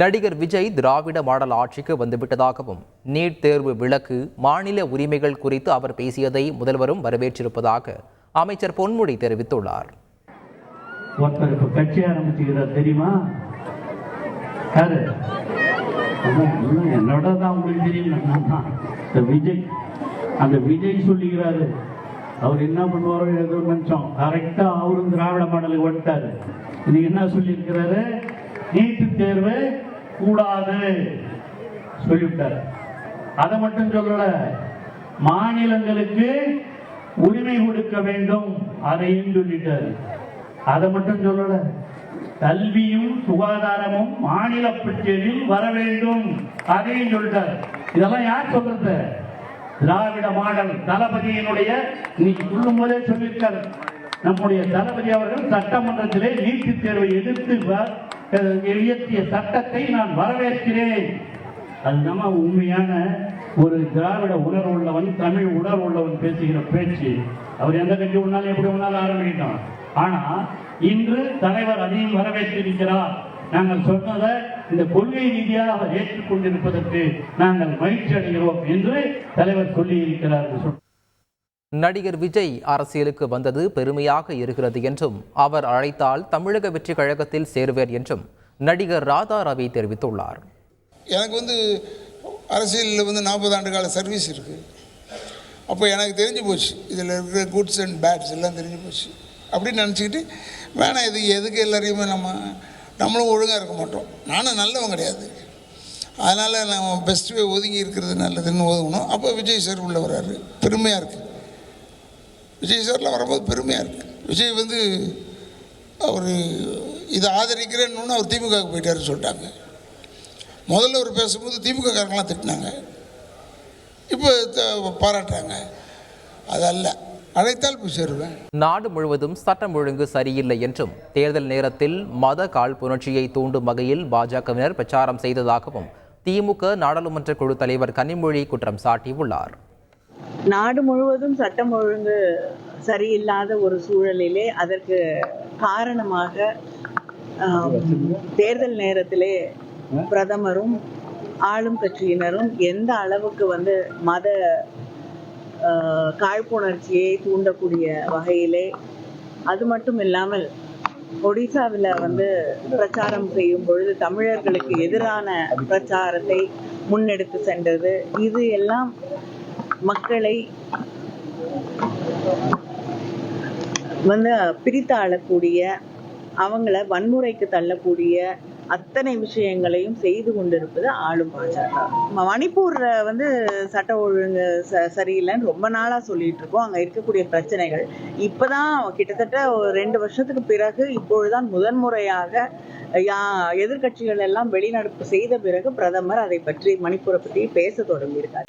நடிகர் விஜய் திராவிட மாடல் ஆட்சிக்கு வந்துவிட்டதாகவும் நீட் தேர்வு விலக்கு மாநில உரிமைகள் குறித்து அவர் பேசியதை முதல்வரும் வரவேற்றிருப்பதாக அமைச்சர் பொன்முடி தெரிவித்துள்ளார். ஒருத்தர் கட்சி ஆரம்பிச்சுக்கிறார் தெரியுமா? என்னோட தான் உங்களுக்கு தெரியும் விஜய் அந்த விஜய் சொல்லிக்கிறாரு. அவர் என்ன பண்ணுவாரோ ஏதோ நினைச்சோம் கரெக்டாக அவரும் திராவிட மாடலுக்கு வந்துட்டாரு. இன்னைக்கு என்ன சொல்லியிருக்கிறாரு? நீட்டு தேர்வு கூடாது சொல்லிவிட்டார். அதை மட்டும் சொல்லல மாநிலங்களுக்கு உரிமை கொடுக்க வேண்டும் அதையும் சொல்லிட்டாரு. அதை மட்டும் சொல்லல கல்வியும் சுகாதாரமும் மாநில பட்டியலில் வர வேண்டும் அதையும் சொல்லிட்டார். இதெல்லாம் யார் சொல்றது? திராவிட மாடல் தளபதியினுடைய இன்னைக்கு சொல்லும் போதே சொல்லியிருக்காரு. நம்முடைய தளபதி அவர்கள் சட்டமன்றத்திலே நீட்டுத் தேர்வை எதிர்த்து இயற்றிய சட்டத்தை நான் வரவேற்கிறேன். அது நம்ம உண்மையான ஒரு திராவிட உணர்வு உள்ளவன் தமிழ் உணர்வு உள்ளவன் பேசுகிற பேச்சு. அவர் எந்த கட்சி ஒன்னாலும் எப்படி உன்னால ஆரம்பிக்கட்டும். ஆனா இன்று தலைவர் அதையும் வரவேற்றிருக்கிறார். நாங்கள் சொன்னதை இந்த கொள்கை ரீதியாக அவர் ஏற்றுக்கொண்டிருப்பதற்கு நாங்கள் மகிழ்ச்சி அடைகிறோம் என்று தலைவர் சொல்லி இருக்கிறார் என்று சொன்னார். நடிகர் விஜய் அரசியலுக்கு வந்தது பெருமையாக இருக்கிறது என்றும் அவர் அழைத்தால் தமிழக வெற்றி கழகத்தில் சேருவேர் என்றும் நடிகர் ராதா ரவி தெரிவித்துள்ளார். எனக்கு வந்து அரசியலில் வந்து நாற்பது ஆண்டு கால சர்வீஸ் இருக்குது அப்போ எனக்கு தெரிஞ்சு போச்சு இதில் இருக்கிற குட்ஸ் அண்ட் பேட்ஸ் எல்லாம் தெரிஞ்சு போச்சு. அப்படின்னு நினச்சிக்கிட்டு வேணாம் இது எதுக்கு எல்லாரையுமே நம்ம நம்மளும் ஒழுங்காக இருக்க மாட்டோம். நானும் நல்லவன் கிடையாது. அதனால் நம்ம பெஸ்ட்டு ஒதுங்கி இருக்கிறது நல்லதுன்னு ஒதுங்கணும். அப்போ விஜய் சார் உள்ள வர்றாரு. பெருமையாக இருக்குது விஜய் சார்லாம் வரும்போது பெருமையாக இருக்குது விஜய் வந்து அவர் இதை ஆதரிக்கிறேன்னு அவர் திமுகவுக்கு போயிட்டாருன்னு சொல்லிட்டாங்க. முதல்ல அவர் பேசும்போது திமுக காரங்களாம் திட்டினாங்க. இப்போ பாராட்டுறாங்க. அதல்ல அழைத்தால் போய் சேருவேன். நாடு முழுவதும் சட்டம் ஒழுங்கு சரியில்லை என்றும் தேர்தல் நேரத்தில் மத காழ்ப்புணர்ச்சியை தூண்டும் வகையில் பாஜகவினர் பிரச்சாரம் செய்ததாகவும் திமுக நாடாளுமன்ற குழு தலைவர் கனிமொழி குற்றம் சாட்டியுள்ளார். நாடு முழுவதும் சட்டம் ஒழுங்கு சரியில்லாத ஒரு சூழலிலே அதற்கு காரணமாக தேர்தல் நேரத்திலே பிரதமரும் ஆளும் கட்சியினரும் எந்த அளவுக்கு வந்து மத காழ்ப்புணர்ச்சியை தூண்டக்கூடிய வகையிலே அது மட்டும் இல்லாமல் ஒடிசாவில் வந்து பிரச்சாரம் செய்யும் பொழுது தமிழர்களுக்கு எதிரான பிரச்சாரத்தை முன்னெடுத்து சென்றது. இது எல்லாம் மக்களை வந்து பிரித்து ஆளக்கூடிய அவங்கள வன்முறைக்கு தள்ளக்கூடிய அத்தனை விஷயங்களையும் செய்து கொண்டிருப்பது ஆளும் பாஜக. மணிப்பூர்ல வந்து சட்ட ஒழுங்கு ச சரியில்லைன்னு ரொம்ப நாளா சொல்லிட்டு இருக்கோம் அங்க இருக்கக்கூடிய பிரச்சனைகள். இப்பதான் கிட்டத்தட்ட ஒரு ரெண்டு வருஷத்துக்கு பிறகு இப்பொழுதுதான் முதன்முறையாக யா எதிர்க்கட்சிகள் எல்லாம் வெளிநடப்பு செய்த பிறகு பிரதமர் அதை பற்றி மணிப்பூரை பற்றி பேச தொடங்கியிருக்கார்.